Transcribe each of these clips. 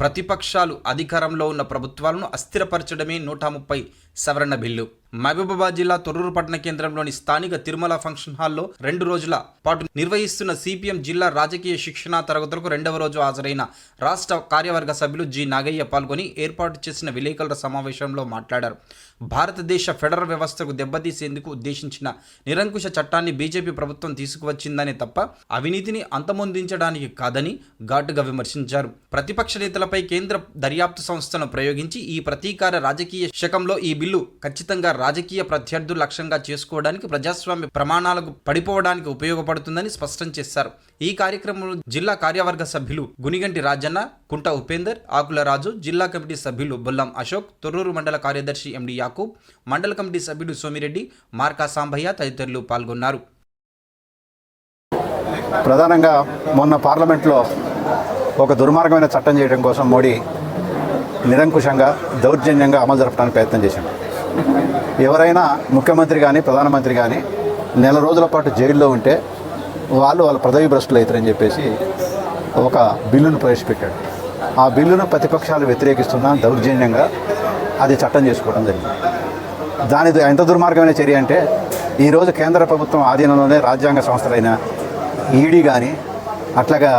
ప్రతిపక్షాలు అధికారంలో ఉన్న ప్రభుత్వాలను అస్థిరపరచడమే నూట ముప్పై సవరణ బిల్లు. మహబూబాబాద్ జిల్లా తొర్రూరు పట్టణ కేంద్రంలోని స్థానిక తిరుమల ఫంక్షన్ హాల్లో రెండు రోజుల పాటు నిర్వహిస్తున్న సిపిఎం జిల్లా రాజకీయ శిక్షణా తరగతులకు రెండవ రోజు హాజరైన రాష్ట్ర కార్యవర్గ సభ్యులు జి నాగయ్య పాల్గొని ఏర్పాటు చేసిన విలేకరుల సమావేశంలో మాట్లాడారు. భారతదేశ ఫెడరల్ వ్యవస్థకు దెబ్బతీసేందుకు ఉద్దేశించిన నిరంకుశ చట్టాన్ని బీజేపీ ప్రభుత్వం తీసుకువచ్చిందనే తప్ప అవినీతిని అంతమొందించడానికి కాదని ఘాటుగా విమర్శించారు. ప్రతిపక్ష నేతలపై కేంద్ర దర్యాప్తు సంస్థను ప్రయోగించి ఈ ప్రతీకార రాజకీయ శకంలో ఈ బిల్లు ఖచ్చితంగా రాజకీయ ప్రత్యర్థులు లక్ష్యంగా చేసుకోవడానికి ప్రజాస్వామ్య ప్రమాణాలకు పడిపోవడానికి ఉపయోగపడుతుందని స్పష్టం చేశారు. ఈ కార్యక్రమంలో జిల్లా కార్యవర్గ సభ్యులు గునిగంటి రాజన్న కుంట ఉపేందర్ ఆకుల రాజు జిల్లా కమిటీ సభ్యులు బొల్లం అశోక్ తొర్రూరు మండల కార్యదర్శి ఎండి యాకూబ్ మండల కమిటీ సభ్యుడు సోమిరెడ్డి మార్కా సాంబయ్య తదితరులు పాల్గొన్నారు. ప్రధానంగా మొన్న పార్లమెంట్లో ఒక దుర్మార్గమైన చట్టం చేయడం కోసం మోడీ నిరంకుశంగా దౌర్జన్యంగా అమలు జరపడానికి ప్రయత్నం చేశాడు. ఎవరైనా ముఖ్యమంత్రి కానీ ప్రధానమంత్రి కానీ నెల రోజుల పాటు జైల్లో ఉంటే వాళ్ళు వాళ్ళ పదవి భ్రష్టులు అవుతారని చెప్పేసి ఒక బిల్లును ప్రవేశపెట్టాడు. ఆ బిల్లును ప్రతిపక్షాలు వ్యతిరేకిస్తున్న దౌర్జన్యంగా అది చట్టం చేసుకోవడం జరిగింది. దాని ఎంత దుర్మార్గమైన చర్య అంటే ఈరోజు కేంద్ర ప్రభుత్వం ఆధీనంలోనే రాజ్యాంగ సంస్థలైన ఈడీ కానీ అట్లాగా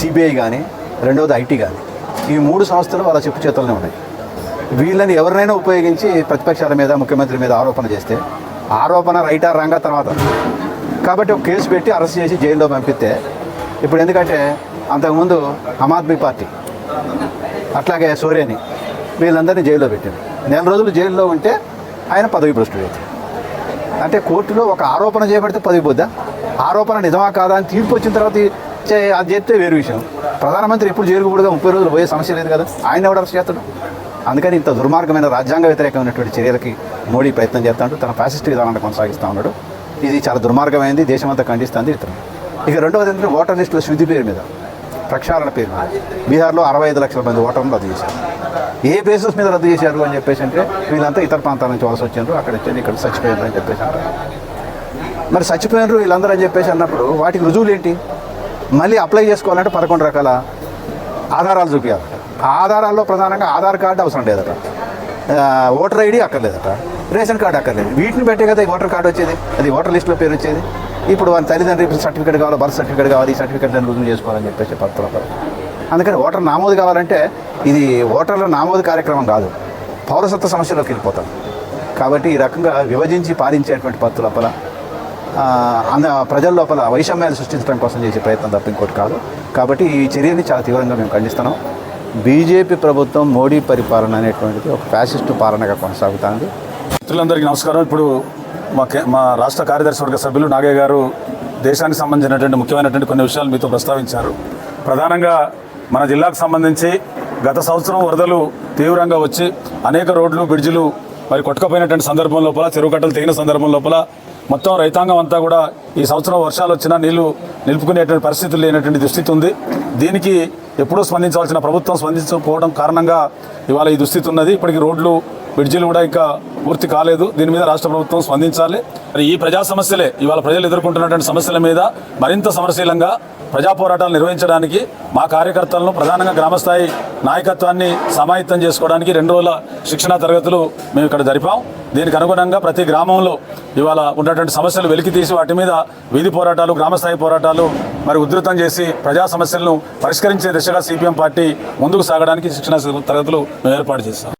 సిబిఐ కానీ రెండవది ఐటీ కానీ ఈ మూడు సంస్థలు వాళ్ళ చెప్పు చేతుల్లోనే ఉన్నాయి. వీళ్ళని ఎవరినైనా ఉపయోగించి ప్రతిపక్షాల మీద ముఖ్యమంత్రి మీద ఆరోపణ చేస్తే ఆరోపణ రైటా రంగా తర్వాత? కాబట్టి ఒక కేసు పెట్టి అరెస్ట్ చేసి జైల్లో పంపిస్తే ఇప్పుడు ఎందుకంటే అంతకుముందు ఆమ్ ఆద్మీ పార్టీ అట్లాగే సూర్యని వీళ్ళందరినీ జైల్లో పెట్టారు నెల రోజులు జైల్లో ఉంటే ఆయన పదవి భ్రష్టుడు అంటే కోర్టులో ఒక ఆరోపణ చేయబడితే పదవి పోద్దా ఆరోపణ నిజమా కాదా అని తీర్పు వచ్చిన తర్వాత అది చెప్తే వేరు విషయం. ప్రధానమంత్రి ఎప్పుడు జరుగుకూడదు ముప్పై రోజులు పోయే సమస్య లేదు కదా. ఆయన ఎవడ అరెస్ట్ చేస్తాడు? అందుకని ఇంత దుర్మార్గమైన రాజ్యాంగ వ్యతిరేకమైనటువంటి చర్యలకి మోడీ ప్రయత్నం చేస్తాడు తన ఫ్యాసిస్ట్ విధానాన్ని కొనసాగిస్తూ ఉన్నాడు. ఇది చాలా దుర్మార్గమైంది దేశమంతా ఖండిస్తుంది ఇతను ఇక రెండవది ఏంటంటే ఓటర్ లిస్టుల శుద్ధి పేరు మీద ప్రక్షాళన పేరు మీద. బీహార్లో అరవై ఐదు లక్షల మంది ఓటర్లు రద్దు చేశారు. ఏ బేసిస్ మీద రద్దు చేశారు అని చెప్పేసి అంటే వీళ్ళంతా ఇతర ప్రాంతాల నుంచి వలస వచ్చారు. అక్కడ వచ్చారు ఇక్కడ చచ్చిపోయారు అని చెప్పేసి అంటారు. మరి చచ్చిపోయినారు వీళ్ళందరూ అని చెప్పేసి అన్నప్పుడు వాటికి రుజువులు ఏంటి? మళ్ళీ అప్లై చేసుకోవాలంటే పదకొండు రకాల ఆధారాలు చూపించాలట ఆ ఆధారాల్లో ప్రధానంగా ఆధార్ కార్డు అవసరం లేదట. ఓటర్ ఐడి అక్కర్లేదట. రేషన్ కార్డు అక్కర్లేదు. వీటిని పెట్టే కదా ఓటర్ కార్డు వచ్చేది? అది ఓటర్ లిస్టులో పేరు వచ్చేది? ఇప్పుడు వాళ్ళ తల్లిదండ్రి సర్టిఫికేట్ కావాలి? బర్త్ సర్టిఫికేట్ కావాలి. ఈ సర్టిఫికేట్ రుజువు చేసుకోవాలని చెప్పేసి పత్రం అందుకని ఓటర్ నామోదు కావాలంటే ఇది ఓటర్ల నామోదు కార్యక్రమం కాదు. పౌరసత్వ సమస్యలోకి వెళ్ళిపోతాం. కాబట్టి ఈ రకంగా విభజించి పాలించేటువంటి పత్తు లోపల ప్రజల లోపల వైషమ్యాలు సృష్టించడం కోసం చేసే ప్రయత్నం తప్ప ఇంకోటి కాదు. కాబట్టి ఈ చర్యని చాలా తీవ్రంగా మేము ఖండిస్తున్నాం. బీజేపీ ప్రభుత్వం మోడీ పరిపాలన అనేటువంటిది ఒక ఫ్యాసిస్టు పాలనగా కొనసాగుతుంది. మిత్రులందరికీ నమస్కారం. ఇప్పుడు మా మా రాష్ట్ర కార్యదర్శి వర్గ సభ్యులు నాగయ్య గారు దేశానికి సంబంధించినటువంటి ముఖ్యమైనటువంటి కొన్ని విషయాలు మీతో ప్రస్తావించారు. ప్రధానంగా మన జిల్లాకు సంబంధించి గత సంవత్సరం వరదలు తీవ్రంగా వచ్చి అనేక రోడ్లు బ్రిడ్జిలు మరి కొట్టుకపోయినటువంటి సందర్భం లోపల చెరువు కట్టలు తెగిన సందర్భం లోపల మొత్తం రైతాంగం అంతా కూడా ఈ సంవత్సరం వర్షాలు వచ్చినా నీళ్ళు నిలుపుకునేటువంటి పరిస్థితులు లేనటువంటి దుస్థితి ఉంది. దీనికి ఎప్పుడూ స్పందించవలసిన ప్రభుత్వం స్పందించకపోవడం కారణంగా ఇవాళ ఈ దుస్థితి ఉన్నది. ఇప్పటికి రోడ్లు బ్రిడ్జిలు కూడా ఇంకా పూర్తి కాలేదు. దీని మీద రాష్ట్ర ప్రభుత్వం స్పందించాలి. మరి ఈ ప్రజా సమస్యలే ఇవాళ ప్రజలు ఎదుర్కొంటున్నటువంటి సమస్యల మీద మరింత సమరశీలంగా ప్రజా పోరాటాలు నిర్వహించడానికి మా కార్యకర్తలను ప్రధానంగా గ్రామస్థాయి నాయకత్వాన్ని సమాయత్తం చేసుకోవడానికి రెండు రోజుల శిక్షణా తరగతులు మేము ఇక్కడ జరిపాం. దీనికి అనుగుణంగా ప్రతి గ్రామంలో ఇవాళ ఉన్నటువంటి సమస్యలు వెలికి తీసి వాటి మీద వీధి పోరాటాలు గ్రామస్థాయి పోరాటాలు మరి ఉధృతం చేసి ప్రజా సమస్యలను పరిష్కరించే దిశగా సిపిఎం పార్టీ ముందుకు సాగడానికి శిక్షణా తరగతులు మేము ఏర్పాటు చేస్తాం